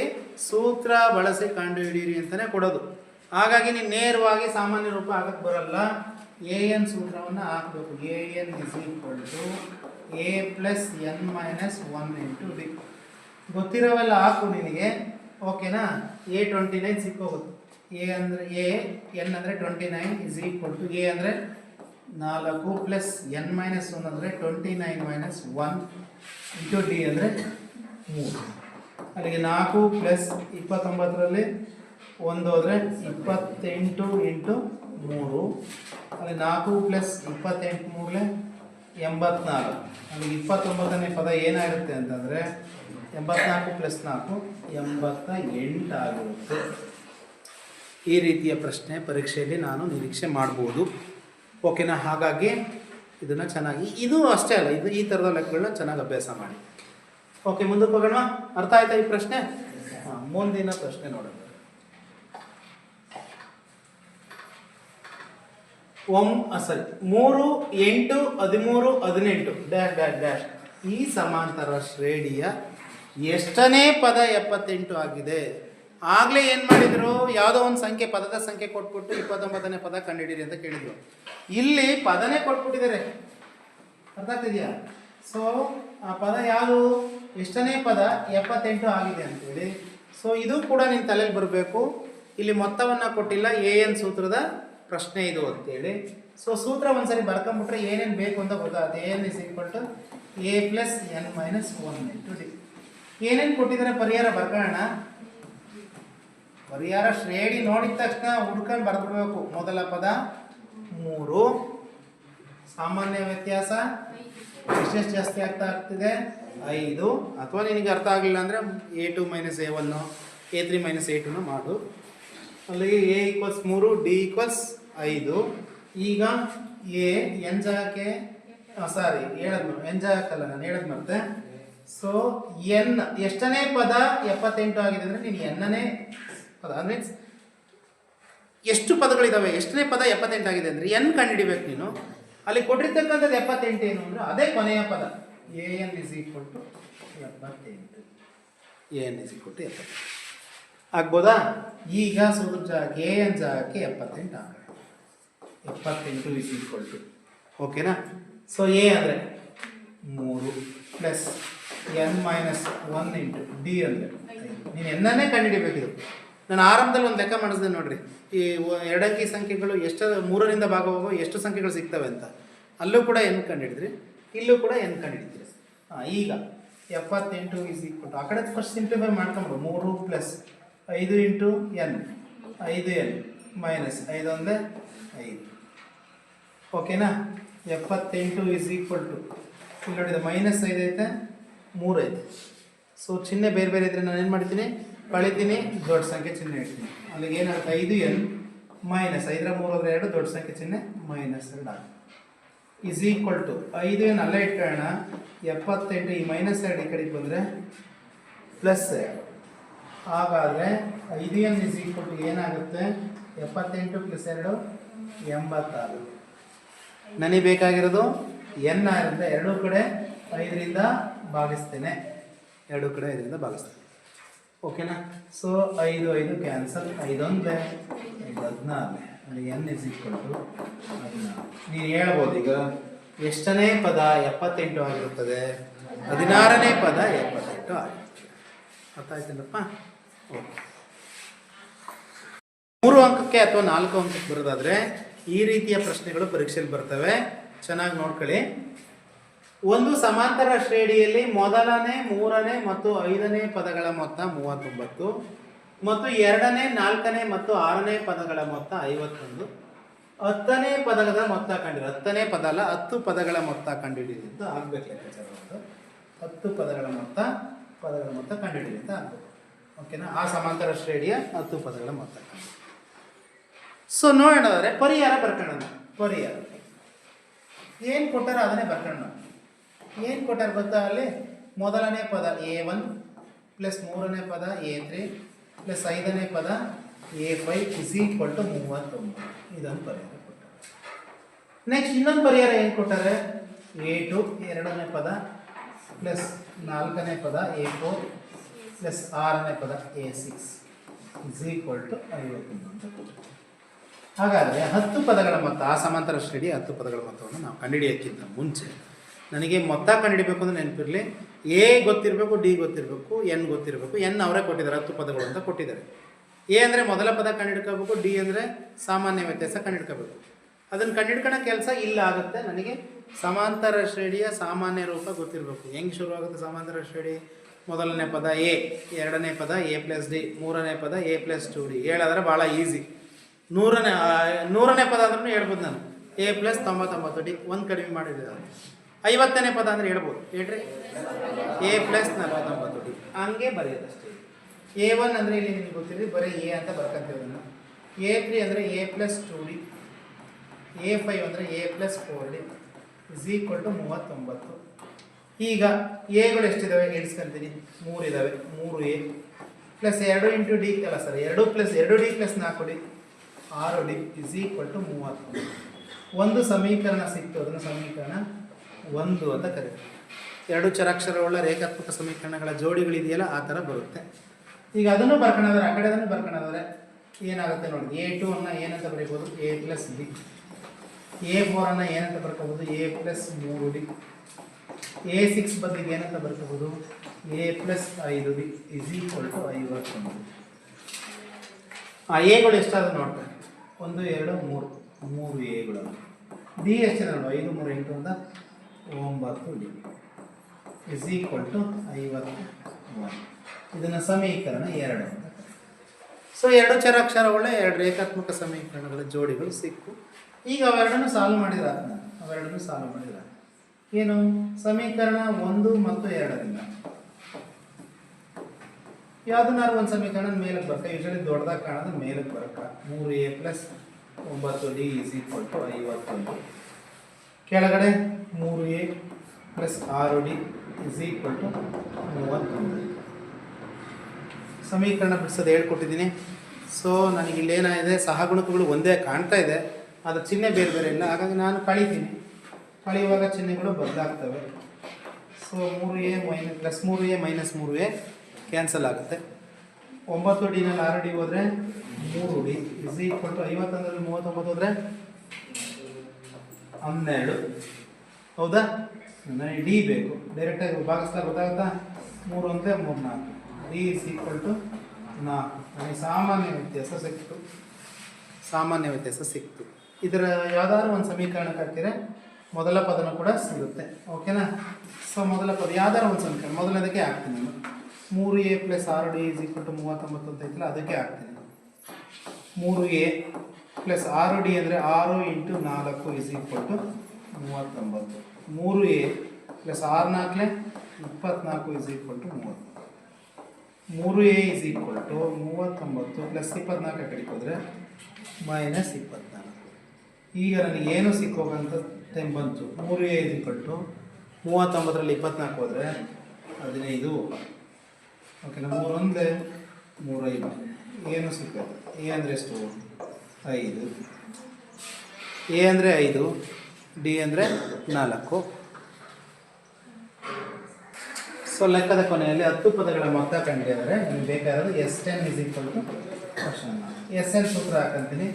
ಸೂತ್ರ ಬಳಸಿ ಕಂಡುಹಿಡಿಯಿರಿ ಅಂತಲೇ ಕೊಡೋದು. ಹಾಗಾಗಿ ನೀನು ನೇರವಾಗಿ ಸಾಮಾನ್ಯ ರೂಪ ಆಗಕ್ಕೆ ಬರಲ್ಲ. ಎ ಎನ್ ಸೂತ್ರವನ್ನು ಹಾಕಬೇಕು. A n is equal to a plus n minus one into b ಗೊತ್ತಿರೋವೆಲ್ಲ ಹಾಕು ನಿನಗೆ. ಓಕೆನಾ ಎ ಟ್ವೆಂಟಿ ನೈನ್ ಸಿಕ್ಕೋಗುತ್ತೆ. ಎ ಅಂದರೆ ಎ ಎನ್ ಅಂದರೆ twenty nine is equal to a ಅಂದರೆ ನಾಲ್ಕು ಪ್ಲಸ್ ಎನ್ ಮೈನಸ್ ಒನ್ ಅಂದರೆ twenty nine minus one into d ಅಂದರೆ ಮೂರು. ಅಲ್ಲಿಗೆ ನಾಲ್ಕು ಪ್ಲಸ್ ಇಪ್ಪತ್ತೊಂಬತ್ತರಲ್ಲಿ ಒಂದು ಹೋದರೆ ಇಪ್ಪತ್ತೆಂಟು ಇಂಟು ಮೂರು. ಅಲ್ಲಿ ನಾಲ್ಕು ಪ್ಲಸ್ ಇಪ್ಪತ್ತೆಂಟು ಮೂರಲೆ ಎಂಬತ್ನಾಲ್ಕು. ನಮಗೆ ಇಪ್ಪತ್ತೊಂಬತ್ತನೇ ಪದ ಏನಾಗುತ್ತೆ ಅಂತಂದರೆ ಎಂಬತ್ನಾಲ್ಕು ಪ್ಲಸ್ ನಾಲ್ಕು ಎಂಬತ್ತ ಎಂಟಾಗಿರುತ್ತೆ ಈ ರೀತಿಯ ಪ್ರಶ್ನೆ ಪರೀಕ್ಷೆಯಲ್ಲಿ ನಾನು ನಿರೀಕ್ಷೆ ಮಾಡ್ಬೋದು. ಓಕೆನಾ ಹಾಗಾಗಿ ಇದನ್ನು ಚೆನ್ನಾಗಿ, ಇದು ಅಷ್ಟೇ ಅಲ್ಲ, ಇದು ಈ ಥರದ ಲೆಕ್ಕಗಳನ್ನ ಚೆನ್ನಾಗಿ ಅಭ್ಯಾಸ ಮಾಡಿ. ಓಕೆ ಮುಂದಕ್ಕೆ ಹೋಗೋಣ. ಅರ್ಥ ಆಯ್ತಾ ಈ ಪ್ರಶ್ನೆ? ಮುಂದಿನ ಪ್ರಶ್ನೆ ನೋಡೋಣ. ಓಂ ಸರಿ ಮೂರು, ಎಂಟು, ಹದಿಮೂರು, ಹದಿನೆಂಟು ಡ್ಯಾಶ್ ಡ್ಯಾಶ್ ಡ್ಯಾಶ್ ಈ ಸಮಾಂತರ ಶ್ರೇಣಿಯ ಎಷ್ಟನೇ ಪದ ಎಪ್ಪತ್ತೆಂಟು ಆಗಿದೆ? ಆಗಲೇ ಏನು ಮಾಡಿದರು? ಯಾವುದೋ ಒಂದು ಸಂಖ್ಯೆ, ಪದದ ಸಂಖ್ಯೆ ಕೊಟ್ಬಿಟ್ಟು ಇಪ್ಪತ್ತೊಂಬತ್ತನೇ ಪದ ಕಂಡುಹಿಡಿಯಿರಿ ಅಂತ ಕೇಳಿದರು. ಇಲ್ಲಿ ಪದನೇ ಕೊಟ್ಬಿಟ್ಟಿದ್ದಾರೆ. ಅರ್ಥ ಆಗ್ತಿದೆಯಾ? ಸೊ ಆ ಪದ ಯಾವುದು? ಎಷ್ಟನೇ ಪದ? ಎಪ್ಪತ್ತೆಂಟು ಆಗಿದೆ ಅಂತೇಳಿ. ಸೊ ಇದು ಕೂಡ ನಿನ್ನ ತಲೆಯಲ್ಲಿ ಬರಬೇಕು. ಇಲ್ಲಿ ಮೊತ್ತವನ್ನು ಕೊಟ್ಟಿಲ್ಲ, ಎ ಎನ್ ಸೂತ್ರದ ಪ್ರಶ್ನೆ ಇದು ಅಂತೇಳಿ. ಸೊ ಸೂತ್ರ ಒಂದ್ಸರಿ ಬರ್ಕೊಂಬಿಟ್ರೆ ಏನೇನು ಬೇಕು ಅಂತ ಗೊತ್ತಾಗುತ್ತೆ a n is equal to a plus n minus one ಏನೇನು ಕೊಟ್ಟಿದ್ದಾರೆ? ಪರಿಹಾರ ಬರ್ಕೊಳ್ಳೋಣ. ಪರಿಹಾರ ಶ್ರೇಣಿ ನೋಡಿದ ತಕ್ಷಣ ಹುಡ್ಕೊಂಡು ಬರ್ಬಿಡ್ಬೇಕು ಮೊದಲ ಪದ ಮೂರು. ಸಾಮಾನ್ಯ ವ್ಯತ್ಯಾಸ? ಎಷ್ಟೆಷ್ಟು ಜಾಸ್ತಿ ಆಗ್ತಾ ಆಗ್ತಿದೆ. ಐದು. ಅಥವಾ ನಿನಗೆ ಅರ್ಥ ಆಗಲಿಲ್ಲ ಅಂದರೆ a two minus a one a three minus a ಟುನ ಮಾಡು. ಅಲ್ಲಿಗೆ ಎ ಈಕ್ವಲ್ಸ್ ಮೂರು ಡಿ ಈಕ್ವಲ್ಸ್ ಐದು. ಈಗ ಎ ಎನ್ ಜಾಗಕ್ಕೆ? ಸಾರಿ ಹೇಳದ್ ಎನ್ ಜಾಗಕ್ಕಲ್ಲ ನಾನು ಹೇಳದ್ ಮತ್ತೆ ಸೊ ಎನ್ ಎಷ್ಟನೇ ಪದ ಎಪ್ಪತ್ತೆಂಟು ಆಗಿದೆ ಅಂದರೆ ನೀನು ಎನ್ನನೇ ಪದ ಮೀನ್ಸ್ ಎಷ್ಟು ಪದಗಳಿದ್ದಾವೆ ಎಷ್ಟನೇ ಪದ ಎಪ್ಪತ್ತೆಂಟಾಗಿದೆ ಅಂದರೆ ಎನ್ ಕಂಡುಹಿಡಿಬೇಕು ನೀನು? ಅಲ್ಲಿ ಕೊಟ್ಟಿರ್ತಕ್ಕಂಥದ್ದು ಎಪ್ಪತ್ತೆಂಟು ಏನು ಅಂದರೆ ಅದೇ ಕೊನೆಯ ಪದ. A n is equal to ಎಪ್ಪತ್ತೆಂಟು. A n is equal to ಎಪ್ಪತ್ತೆಂಟು. ಆಗ್ಬೋದಾ? ಈಗ ಸೂದ್ರ ಜಾಗಕ್ಕೆ ಎ ಎನ್ ಜಾಗಕ್ಕೆ ಎಪ್ಪತ್ತೆಂಟು ಆಗ ಎಪ್ಪತ್ತೆಂಟು ಇಸ್ ಈಕ್ವಲ್ ಟು ಓಕೆನಾ ಸೊ ಎ ಅಂದರೆ ಮೂರು plus n minus one into d ಅಂದರೆ ನೀನು ಎನ್ನನ್ನೇ ಕಂಡುಹಿಡಿಬೇಕಿದು ನಾನು ಆರಂಭದಲ್ಲಿ ಒಂದು ಲೆಕ್ಕ ಮಾಡಿಸಿದೆ ನೋಡ್ರಿ. ಈ ಎರಡಂಕಿ ಸಂಖ್ಯೆಗಳು ಎಷ್ಟು ಮೂರರಿಂದ ಭಾಗವಾಗೋ ಎಷ್ಟು ಸಂಖ್ಯೆಗಳು ಸಿಗ್ತವೆ ಅಂತ. ಅಲ್ಲೂ ಕೂಡ ಎನ್ ಕಂಡುಹಿಡಿದ್ರಿ. ಇಲ್ಲೂ ಕೂಡ ಎನ್ ಕಂಡುಹಿಡಿದ್ರಿ. ಹಾಂ ಈಗ ಎಪ್ಪತ್ತೆಂಟು ಇಸ್ ಈಕ್ವಲ್ ಆ ಕಡೆ ಫಸ್ಟ್ ಸಿಂಪ್ಲಿಫೈ ಮಾಡ್ಕೊಂಬಿಡು. ಮೂರು ಪ್ಲಸ್ ಐದು ಇಂಟು ಎನ್ ಐದು ಎನ್ ಮೈನಸ್ ಐದು ಒಂದೇ ಐದು. ಓಕೆನಾ ಎಪ್ಪತ್ತೆಂಟು ಇಸ್ ಈಕ್ವಲ್ ಟು ಇಲ್ಲಿ ನೋಡಿದ ಮೈನಸ್ ಐದೈತೆ ಐತೆ, ಮೂರು ಐತೆ. ಸೊ ಚಿಹ್ನೆ ಬೇರೆ ಬೇರೆ ಇದ್ರೆ ನಾನು ಏನು ಮಾಡ್ತೀನಿ? ಕಳಿತೀನಿ, ದೊಡ್ಡ ಸಂಖ್ಯೆ ಚಿಹ್ನೆ ಇಡ್ತೀನಿ. ಅಲ್ಲಿಗೆ ಏನಾಗುತ್ತೆ? ಐದು ಎನ್ ಮೈನಸ್, ಐದರ ಮೂರು ಅಂದರೆ ಎರಡು ದೊಡ್ಡ ಸಂಖ್ಯೆ ಚಿಹ್ನೆ ಮೈನಸ್ ಎರಡು ಆಗುತ್ತೆ. ಇಸ್ ಈಕ್ವಲ್ ಟು ಐದು ಏನು ಅಲ್ಲೇ ಇಟ್ಕೊಳ್ಳೋಣ. ಎಪ್ಪತ್ತೆಂಟು ಈ ಮೈನಸ್ ಎರಡು ಈ ಕಡೆಗೆ ಬಂದರೆ ಪ್ಲಸ್ ಹಾಗಾದರೆ ಐದು ಎನ್ ಇಸ್ ಈಕ್ವಲ್ ಟು ಏನಾಗುತ್ತೆ? ಎಪ್ಪತ್ತೆಂಟು ಪ್ಲಸ್ ಎರಡು ಎಂಬತ್ತಾರು ನನಗೆ ಬೇಕಾಗಿರೋದು ಎನ್ ಆಗಿರುತ್ತೆ ಎರಡೂ ಕಡೆ ಐದರಿಂದ ಭಾಗಿಸ್ತೇನೆ. ಎರಡೂ ಕಡೆ ಐದರಿಂದ ಭಾಗಿಸ್ತೇನೆ. ಓಕೆನಾ? ಸೊ ಐದು ಐದು ಕ್ಯಾನ್ಸಲ್ ಐದೊಂದೇ ಐದು ಹದಿನಾರನೇ ಅಲ್ಲಿ ಎನ್ ಇಸ್ ಈಕ್ವಲ್ ಟು ಹದಿನಾರು ನೀನು ಹೇಳ್ಬೋದು ಈಗ. ಎಷ್ಟನೇ ಪದ ಎಪ್ಪತ್ತೆಂಟು ಆಗಿರುತ್ತದೆ? ಹದಿನಾರನೇ ಪದ ಎಪ್ಪತ್ತೆಂಟು ಆಗಿರುತ್ತದೆ. ಅರ್ಥ ಆಯ್ತೇನಪ್ಪ ಓಕೆ. ಮೂರು ಅಂಕಕ್ಕೆ ಅಥವಾ ನಾಲ್ಕು ಅಂಕಕ್ಕೆ ಬರೋದಾದರೆ ಈ ರೀತಿಯ ಪ್ರಶ್ನೆಗಳು ಪರೀಕ್ಷೆಯಲ್ಲಿ ಬರ್ತವೆ. ಚೆನ್ನಾಗಿ ನೋಡ್ಕೊಳ್ಳಿ. ಒಂದು ಸಮಾಂತರ ಶ್ರೇಣಿಯಲ್ಲಿ ಮೊದಲನೇ, ಮೂರನೇ ಮತ್ತು ಐದನೇ ಪದಗಳ ಮೊತ್ತ ಮೂವತ್ತೊಂಬತ್ತು ಮತ್ತು ಎರಡನೇ, ನಾಲ್ಕನೇ ಮತ್ತು ಆರನೇ ಪದಗಳ ಮೊತ್ತ ಐವತ್ತೊಂದು. ಹತ್ತನೇ ಪದದ ಮೊತ್ತ ಕಂಡಿರು ಹತ್ತನೇ ಪದ ಅಲ್ಲ, ಹತ್ತು ಪದಗಳ ಮೊತ್ತ ಕಂಡುಹಿಡಿಯಿರಿ ಆಗ್ಬೇಕು ಲೆಕ್ಕಾಚಾರ ಹತ್ತು ಪದಗಳ ಮೊತ್ತ ಪದಗಳ ಮೊತ್ತ ಕಂಡುಹಿಡಿಯಿರಿ ಆಗ್ಬೇಕು. ಓಕೆನಾ ಆ ಸಮಾಂತರ ಶ್ರೇಣಿಯ ಹತ್ತು ಪದಗಳ ಮೊತ್ತ ಸೊ ನೋಡೋಣ ಪರಿಹಾರ ಬರ್ಕೊಳ್ಳೋಣ ಪರಿಹಾರ. ಏನು ಕೊಟ್ಟಾರ ಅದನ್ನೇ ಬರ್ಕೊಳ್ಳೋಣ ಏನು ಕೊಟ್ಟಾರೆ ಗೊತ್ತಾ ಅಲ್ಲಿ? ಮೊದಲನೇ ಪದ ಎ ಒನ್ ಪ್ಲಸ್ ಮೂರನೇ ಪದ ಎ ತ್ರೀ ಪ್ಲಸ್ ಐದನೇ ಪದ a five is equal to ಮೂವತ್ತೊಂಬತ್ತು. ಇದೊಂದು ಪರಿಹಾರ ಕೊಟ್ಟಾರೆ. ನೆಕ್ಸ್ಟ್ ಇನ್ನೊಂದು ಪರಿಹಾರ ಏನು ಕೊಟ್ಟಾರೆ? ಎ ಟು ಎರಡನೇ ಪದ ಪ್ಲಸ್ ನಾಲ್ಕನೇ ಪದ ಎ ಫೋರ್ ಪ್ಲಸ್ ಆರನೇ ಪದ a six is equal to ಐವತ್ತೊಂದು ಹಾಗಾದರೆ ಹತ್ತು ಪದಗಳ ಮೊತ್ತ, ಆ ಸಮಾಂತರ ಶ್ರೇಣಿ ಹತ್ತು ಪದಗಳ ಮೊತ್ತವನ್ನು ನಾವು ಕಂಡುಹಿಡಿಯೋಕ್ಕಿಂತ ಮುಂಚೆ ನನಗೆ ಮೊತ್ತ ಕಂಡುಹಿಡಬೇಕು ಅಂತ ನೆನಪಿರಲಿ. ಎ ಗೊತ್ತಿರಬೇಕು, ಡಿ ಗೊತ್ತಿರಬೇಕು, ಎನ್ ಗೊತ್ತಿರಬೇಕು, ಎನ್ ಅವರೇ ಕೊಟ್ಟಿದ್ದಾರೆ, ಹತ್ತು ಪದಗಳು ಅಂತ ಕೊಟ್ಟಿದ್ದಾರೆ. ಎ ಅಂದರೆ ಮೊದಲ ಪದ ಕಂಡುಹಿಡ್ಕೋಬೇಕು, ಡಿ ಅಂದರೆ ಸಾಮಾನ್ಯ ವ್ಯತ್ಯಾಸ ಕಂಡುಹಿಡ್ಕೋಬೇಕು. ಅದನ್ನು ಕಂಡುಹಿಡ್ಕೊಳ್ಳೋ ಕೆಲಸ ಇಲ್ಲ ಆಗುತ್ತೆ. ನನಗೆ ಸಮಾಂತರ ಶ್ರೇಣಿಯ ಸಾಮಾನ್ಯ ರೂಪ ಗೊತ್ತಿರಬೇಕು. ಹೆಂಗೆ ಶುರುವಾಗುತ್ತೆ ಸಮಾಂತರ ಶ್ರೇಣಿ? ಮೊದಲನೇ ಪದ ಎ, ಎರಡನೇ ಪದ ಎ ಪ್ಲಸ್ ಡಿ, ಮೂರನೇ ಪದ ಎ ಪ್ಲಸ್ ಟು ಡಿ. ಹೇಳಾದರೆ ಭಾಳ ಈಸಿ. ನೂರನೇ ನೂರನೇ ಪದ ಆದ್ರೂ ಹೇಳ್ಬೋದು ನಾನು. ಎ ಪ್ಲಸ್ ತೊಂಬತ್ತೊಂಬತ್ತು ಡಿ, ಒಂದು ಕಡಿಮೆ ಮಾಡಿದೆ ನಾನು ಐವತ್ತನೇ ಪದ ಅಂದರೆ ಹೇಳ್ಬೋದು. ಹೇಳ್ರಿ. ಎ ಪ್ಲಸ್ ನಲವತ್ತೊಂಬತ್ತು ಡಿ ಹಂಗೆ ಬರೆಯೋದಷ್ಟೇ. ಎ ಒನ್ ಅಂದರೆ ಇಲ್ಲಿ ನಿಮ್ಗೆ ಗೊತ್ತಿರಲಿ? ಬರೀ ಎ ಅಂತ ಬರ್ಕೊಂತೀವಿ ನಾನು ಎ ತ್ರೀ ಅಂದರೆ a plus two d a five ಅಂದರೆ a plus four d is equal to ಮೂವತ್ತೊಂಬತ್ತು. ಈಗ ಎಗಳು ಎಷ್ಟಿದಾವೆ? ಎಣಿಸ್ಕೊಂತೀನಿ ಮೂರು ಇದ್ದಾವೆ ಮೂರು ಎ ಪ್ಲಸ್ ಎರಡು ಇಂಟು ಡಿ ಅಲ್ಲ ಸರ್ ಎರಡು ಪ್ಲಸ್ ಎರಡು ಡಿ ಪ್ಲಸ್ ನಾಲ್ಕು ಡಿ ಆರು ಡಿ ಇಸ್ ಈಕ್ವಲ್ ಟು ಮೂವತ್ತು ಒಂದು ಸಮೀಕರಣ ಸಿಕ್ತು. ಅದನ್ನು ಸಮೀಕರಣ ಒಂದು ಅಂತ ಕರೀತಾರೆ ಎರಡು ಚರಾಕ್ಷರವುಳ್ಳ ರೇಖಾತ್ಮಕ ಸಮೀಕರಣಗಳ ಜೋಡಿಗಳಿದೆಯಲ್ಲ ಆ ಥರ ಬರುತ್ತೆ. ಈಗ ಅದನ್ನು ಬರ್ಕೊಂಡಾದ್ರೆ ಆ ಕಡೆ ಅದನ್ನು ಬರ್ಕೊಂಡಾದ್ರೆ ಏನಾಗುತ್ತೆ ನೋಡಿ ಎ ಟು ಅನ್ನ ಏನಂತ ಬರೀಬೋದು ಎ ಪ್ಲಸ್ ಬಿ ಎ ಫೋರನ್ನು ಏನಂತ ಬರ್ಕೋಬೋದು ಎ ಪ್ಲಸ್ ಮೂರು ಡಿ ಎ ಸಿಕ್ಸ್ ಬದಲಿಗೆ ಏನಂತ ಬರ್ಕೋಬೋದು ಎ ಪ್ಲಸ್ ಐದು ಡಿ ಇಸ್ ಈಕ್ವಲ್ ಟು ಐವತ್ತೊಂದು. ಆ ಎಗಳು ಎಷ್ಟಾದ್ರು ನೋಡ್ತಾರೆ ಒಂದು, ಎರಡು, ಮೂರು. ಮೂರು ಎಗಳು ಬಿ ಎಷ್ಟಿದೆ ನೋಡು? ಐದು, ಮೂರು, ಎಂಟು ಅಂತ. ಒಂಬತ್ತು ಡಿ ಇಸ್ ಈಕ್ವಲ್ ಟು ಐವತ್ತು ಇದನ್ನು ಸಮೀಕರಣ ಎರಡು ಅಂತ ಸೊ ಎರಡು ಚರಾಕ್ಷರಗಳ ಎರಡು ರೇಖಾತ್ಮಕ ಸಮೀಕರಣಗಳ ಜೋಡಿಗಳು ಸಿಕ್ಕು. ಈಗ ಅವೆರಡನ್ನು ಸಾಲ್ವ್ ಮಾಡಿದ ಅವೆರಡನ್ನು ಸಾಲ್ವ್ ಮಾಡಿದ ಏನು? ಸಮೀಕರಣ ಒಂದು ಮತ್ತು ಎರಡರಿಂದ. ಯಾವ್ದನ್ನಾರು ಒಂದು ಸಮೀಕರಣ ಮೇಲಕ್ಕೆ ಬರುತ್ತೆ ಯೂಶಲಿ ದೊಡ್ಡದಾಗಿ ಕಾಣೋದು ಮೇಲಕ್ಕೆ ಬರಕ. ಮೂರು ಎ ಪ್ಲಸ್ ಒಂಬತ್ತು ಡಿ ಇಸ್ ಈಕ್ವಲ್ ಟು ಐವತ್ತೊಂದು. ಕೆಳಗಡೆ ಮೂರು ಎ ಪ್ಲಸ್ ಆರು ಡಿ ಇಸ್ ಈಕ್ವಲ್ ಟು ಮೂವತ್ತೊಂದು ಸಮೀಕರಣ ಬಿಡಿಸೋದು ಹೇಳ್ಕೊಟ್ಟಿದ್ದೀನಿ. ಸೊ ನನಗೆ ಇಲ್ಲೇನಾಗಿದೆ ಸಹಗುಣಕಗಳು ಒಂದೇ ಕಾಣ್ತಾ ಇದೆ. ಅದು ಚಿಹ್ನೆ ಬೇರೆ ಬೇರೆ ಇಲ್ಲ. ಹಾಗಾಗಿ ನಾನು ಕಳಿತೀನಿ. ಕಳೆಯುವಾಗ ಚಿಹ್ನೆಗಳು ಬದಲಾಗ್ತವೆ. ಸೊ ಮೂರು ಎ ಮೈನಸ್ ಪ್ಲಸ್ ಮೂರು ಎ ಮೈನಸ್ ಮೂರು ಎ ಕ್ಯಾನ್ಸಲ್ ಆಗುತ್ತೆ. ಒಂಬತ್ತು ಡಿನಲ್ಲಿ ಆರು ಡಿ ಹೋದರೆ ಮೂರು ಡಿ ಇಸ್ ಈಕ್ವಲ್ ಟು ಐವತ್ತೊಂದರಲ್ಲಿ ಮೂವತ್ತೊಂಬತ್ತು ಹೋದರೆ ಹನ್ನೆರಡು. ಹೌದಾ? ನನಗೆ ಡಿ ಬೇಕು. ಡೈರೆಕ್ಟಾಗಿ ಭಾಗಿಸ್ತಾ ಗೊತ್ತಾಗುತ್ತಾ? ಮೂರು ಅಂದರೆ ಮೂರು ನಾಲ್ಕು ಡಿ ಇಸ್ ಈಕ್ವಲ್ ಟು ನಾಲ್ಕು. ನನಗೆ ಸಾಮಾನ್ಯ ವ್ಯತ್ಯಾಸ ಸಿಕ್ತು ಸಾಮಾನ್ಯ ವ್ಯತ್ಯಾಸ ಸಿಕ್ತು ಇದರ ಯಾವ್ದಾದ್ರು ಒಂದು ಸಮೀಕರಣಕ್ಕೆ ಹಾಕಿದ್ರೆ ಮೊದಲ ಪದನ ಕೂಡ ಸಿಗುತ್ತೆ. ಓಕೆನಾ ಸೊ ಮೊದಲ ಪದ ಯಾವ್ದಾದ್ರು ಒಂದು ಸಮೀಕರಣ. ಮೊದಲನೇದಕ್ಕೆ ಹಾಕ್ತೀನಿ ನಾನು. ಮೂರು ಎ ಪ್ಲಸ್ ಆರು ಡಿ ಇಸ್ ಈಕ್ವಲ್ ಟು ಮೂವತ್ತೊಂಬತ್ತು ಅಂತ ಐತಲ್ಲ, ಅದಕ್ಕೆ ಹಾಕ್ತೀನಿ ಮೂರು ಎ ಪ್ಲಸ್ ಆರು ಡಿ ಅಂದರೆ ಆರು ಇಂಟು ನಾಲ್ಕು ಇಸ್ ಈಕ್ವಲ್ ಟು ಮೂವತ್ತೊಂಬತ್ತು. ಮೂರು ಎ ಪ್ಲಸ್ ಆರು ನಾಲ್ಕಲೆ ಇಪ್ಪತ್ನಾಲ್ಕು ಇಸ್ ಈಕ್ವಲ್ ಟು ಮೂವತ್ತು. ಮೂರು ಎ ಇಸ್ ಈಕ್ವಲ್ ಟು ಮೂವತ್ತೊಂಬತ್ತು ಪ್ಲಸ್ ಇಪ್ಪತ್ನಾಲ್ಕು ಕಡೆಗೆ ಹೋದರೆ ಮೈನಸ್ ಇಪ್ಪತ್ನಾಲ್ಕು. ಈಗ ನನಗೆ ಏನು ಸಿಕ್ಕೋಗಂತ ಟೈಮ್ ಬಂತು. ಮೂರು ಎ ಇಸ್ ಈಕ್ವಲ್ ಟು ಮೂವತ್ತೊಂಬತ್ತರಲ್ಲಿ ಇಪ್ಪತ್ನಾಲ್ಕು ಹೋದರೆ ಹದಿನೈದು. ಓಕೆನಾ ಮೂರೊಂದೇ ಮೂರೈದು. ಏನು ಸಿಕ್ಕೋದು ಎ ಅಂದರೆ ಎಷ್ಟು? ಐದು. ಎ ಅಂದರೆ ಐದು, ಡಿ ಅಂದರೆ ನಾಲ್ಕು. ಸೊ ಲೆಕ್ಕದ ಕೊನೆಯಲ್ಲಿ ಹತ್ತು ಪದಗಳ ಮೊತ್ತ ಕಂಡಿದ್ದಾರೆ. ನಿಮ್ಗೆ ಬೇಕಾಗಿರೋದು s ten is equal to s n ಸೂತ್ರ ಹಾಕಂತೀನಿ.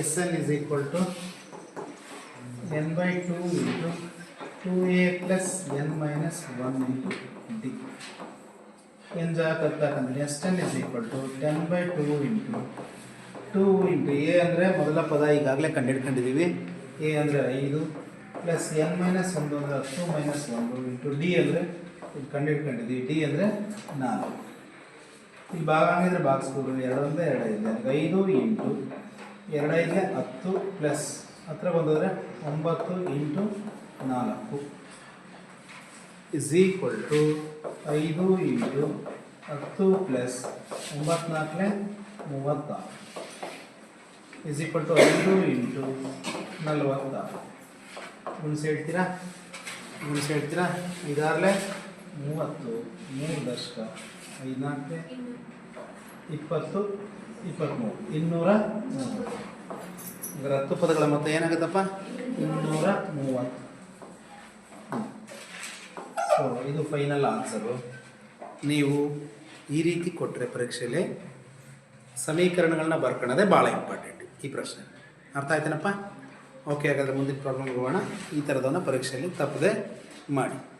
S n is equal to n by two into two a plus n minus one into d n ಜಾಗ ಹಾಕಂತೀನಿ. S ten is equal to ten by two into two into a ಅಂದರೆ ಮೊದಲ ಪದ ಈಗಾಗಲೇ ಕಂಡುಹಿಡ್ಕೊಂಡಿದ್ದೀವಿ A ಅಂದರೆ ಐದು plus N minus ಒಂದು ಅಂದರೆ ಹತ್ತು ಮೈನಸ್ ಒಂದು ಇಂಟು ಡಿ ಅಂದರೆ ಇದು ಕಂಡುಹಿಡ್ಕೊಂಡಿದ್ದೀವಿ ಡಿ ಅಂದರೆ ನಾಲ್ಕು. ಈ ಭಾಗ ಹಂಗಿದ್ರೆ ಭಾಗಿಸ್ಬೋದು ಎರಡೊಂದೇ. ಎರಡು ನನಗೆ ಐದು ಎಂಟು ಎರಡೈದೆ ಹತ್ತು ಪ್ಲಸ್ ಹತ್ರ ಬಂದರೆ ಒಂಬತ್ತು ಇಂಟು ನಾಲ್ಕು. ಇಸ್ ಈಕ್ವಲ್ ಟು ಐದು ಇಂಟು ಹತ್ತು ಪ್ಲಸ್ ಒಂಬತ್ನಾಲ್ಕನೇ ಮೂವತ್ತಾರು. ಇಸ್ ಈಕ್ವಲ್ ಟು ಐದು ಇಂಟು ನಲ್ವತ್ತ. ಗುಣಿಸಿ ಹೇಳ್ತೀರಾ ಗುಣಿಸಿ ಹೇಳ್ತೀರಾ ಇದಾರ್ಲೆ ಮೂವತ್ತು. ಮೂರು ದಶಕ ಐದ್ನಾಲ್ಕು? ಇಪ್ಪತ್ತು. ಇಪ್ಪತ್ತ್ಮೂರು ಇನ್ನೂರ ಇದರ ಹತ್ತು ಪದಗಳ ಮೊತ್ತ ಏನಾಗುತ್ತಪ್ಪ? ಇನ್ನೂರ ಮೂವತ್ತು. ಸೊ ಇದು ಫೈನಲ್ ಆನ್ಸರು ನೀವು ಈ ರೀತಿ ಕೊಟ್ಟರೆ ಪರೀಕ್ಷೆಯಲ್ಲಿ ಸಮೀಕರಣಗಳನ್ನ ಬರ್ಕೊಳ್ಳೋದೇ ಭಾಳ ಇಂಪಾರ್ಟೆಂಟ್ ಈ ಪ್ರಶ್ನೆ. ಅರ್ಥ ಆಯ್ತೇನಪ್ಪ? ಓಕೆ ಹಾಗಾದರೆ ಮುಂದಿನ ಪ್ರಾಬ್ಲಮ್ ಹೋಗೋಣ. ಈ ಥರದನ್ನು ಪರೀಕ್ಷೆಯಲ್ಲಿ ತಪ್ಪದೆ ಮಾಡಿ.